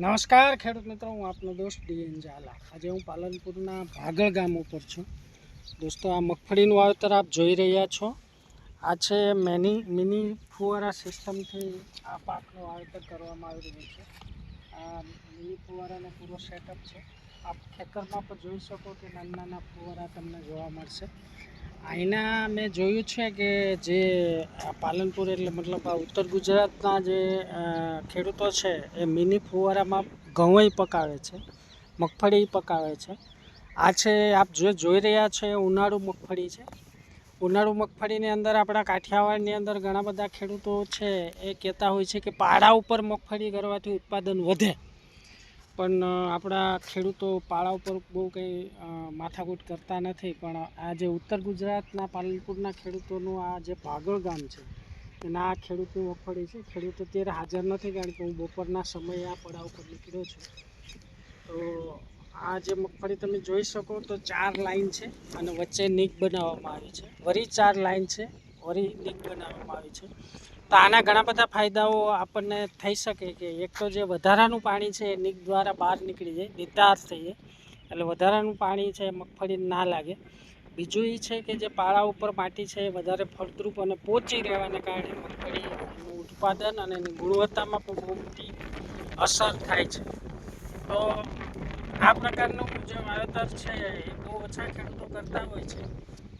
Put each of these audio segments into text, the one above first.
નમસ્કાર, ખેડૂત મિત્રો, હું આપનો દોસ્ત ડીએન ઝાલા. આજે હું પાલનપુરના ભાગળ ગામ ઉપર છું. દોસ્તો, આ મગફળીનું વાવેતર આપ જોઈ રહ્યા છો. આ છે મેની, મિની ફુવારા સિસ્ટમથી આ પાકનું વાવેતર કરવામાં આવી રહ્યું છે. આ મિની ફુવારાનો પૂરો સેટઅપ છે. આપ ખેતરમાં પણ જોઈ શકો કે નાના નાના ફુવારા તમને જોવા મળશે. અહીંના મેં જોયું છે કે જે પાલનપુર એટલે મતલબ આ ઉત્તર ગુજરાતના જે ખેડૂતો છે, એ મિની ફુવારામાં ઘઉંય પકાવે છે, મગફળી પકાવે છે. આ છે, આપ જે જોઈ રહ્યા છો એ ઉનાળુ મગફળી છે. ઉનાળુ મગફળીની અંદર આપણા કાઠિયાવાડની અંદર ઘણા બધા ખેડૂતો છે, એ કહેતા હોય છે કે પાડા ઉપર મગફળી કરવાથી ઉત્પાદન વધે. પણ આપણા ખેડૂતો પાળા ઉપર બહુ કંઈ માથાકૂટ કરતા નથી. પણ આ જે ઉત્તર ગુજરાતના પાલનપુરના ખેડૂતોનું આ જે ભાગળ ગામ છે, એના આ ખેડૂતની મગફળી છે. ખેડૂત અત્યારે હાજર નથી કારણ કે હું બપોરના સમયે આ પડાવ ઉપર નીકળ્યો છું. તો આ જે મગફળી તમે જોઈ શકો તો ચાર લાઈન છે અને વચ્ચે નીક બનાવવામાં આવી છે. વરી ચાર લાઈન છે, વરી નીક બનાવવામાં આવી છે. તો આના ઘણા બધા ફાયદાઓ આપણને થઈ શકે કે એક તો જે વધારાનું પાણી છે એ નીક દ્વારા બહાર નીકળી જાય, નિતાર થઈ જાય. એટલે વધારાનું પાણી છે મગફળી ના લાગે. બીજું એ છે કે જે પાળા ઉપર માટી છે એ વધારે ફળદ્રુપ અને પોચી રહેવાને કારણે મગફળીનું ઉત્પાદન અને એની ગુણવત્તામાં પણ બહુ મોટી અસર થાય છે. તો આ પ્રકારનું જે વાવેતર છે એ બહુ ઓછા ખેડૂતો કરતા હોય છે.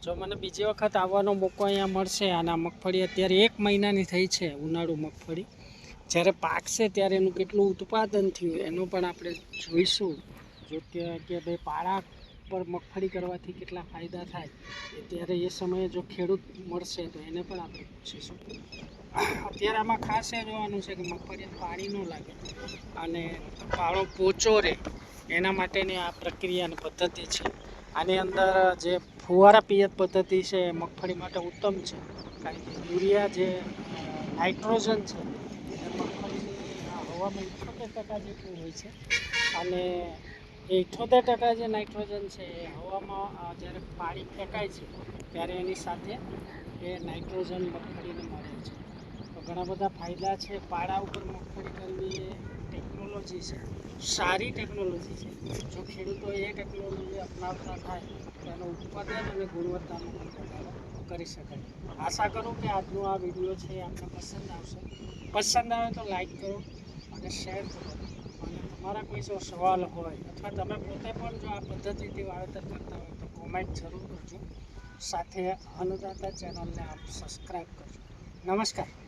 જો મને બીજી વખત આવવાનો મોકો અહીંયા મળશે અને આ મગફળી અત્યારે એક મહિનાની થઈ છે, ઉનાળુ મગફળી. જ્યારે પાકશે ત્યારે એનું કેટલું ઉત્પાદન થયું એનું પણ આપણે જોઈશું. જો કે કે ભાઈ પાળા પર મગફળી કરવાથી કેટલા ફાયદા થાય ત્યારે એ સમયે જો ખેડૂત મળશે તો એને પણ આપણે પૂછીશું. અત્યારે આમાં ખાસ એ જોવાનું છે કે મગફળી પાણી ન લાગે અને પાળો પોચો રહે એના માટેની આ પ્રક્રિયા અને પદ્ધતિ છે. આની અંદર જે ફુવારા પિયત પદ્ધતિ છે એ મગફળી માટે ઉત્તમ છે. કારણ કે યુરિયા જે નાઇટ્રોજન છે, એ મગફળીની હવામાં ઇઠ્ઠોતેર ટકા જેટલું હોય છે. અને એ ઇઠોતેર ટકા જે નાઇટ્રોજન છે એ હવામાં જ્યારે પાણી ફેંકાય છે, ત્યારે એની સાથે એ નાઇટ્રોજન મગફળીને મળે છે. તો ઘણા બધા ફાયદા છે. પાડા ઉપર મગફળી કરવી એ ટેકનોલોજી છે. સારી ટેકનોલોજી છે. જો ખેડૂતો એ ટેકનોલોજી અપનાવતા થાય, તો એનું ઉત્પાદન અને ગુણવત્તાનો વધારો કરી શકાય. આશા કરું કે આજનો આ વીડિયો છે આપને પસંદ આવશે. પસંદ આવે તો લાઈક કરો અને શેર કરો. અને તમારા કોઈ જો સવાલ હોય અથવા તમે પોતે પણ જો આ પદ્ધતિથી વાવેતર કરતા હોય તો કોમેન્ટ જરૂર કરજો. સાથે અન્નદાતા ચેનલને આપ સબસ્ક્રાઈબ કરજો. નમસ્કાર.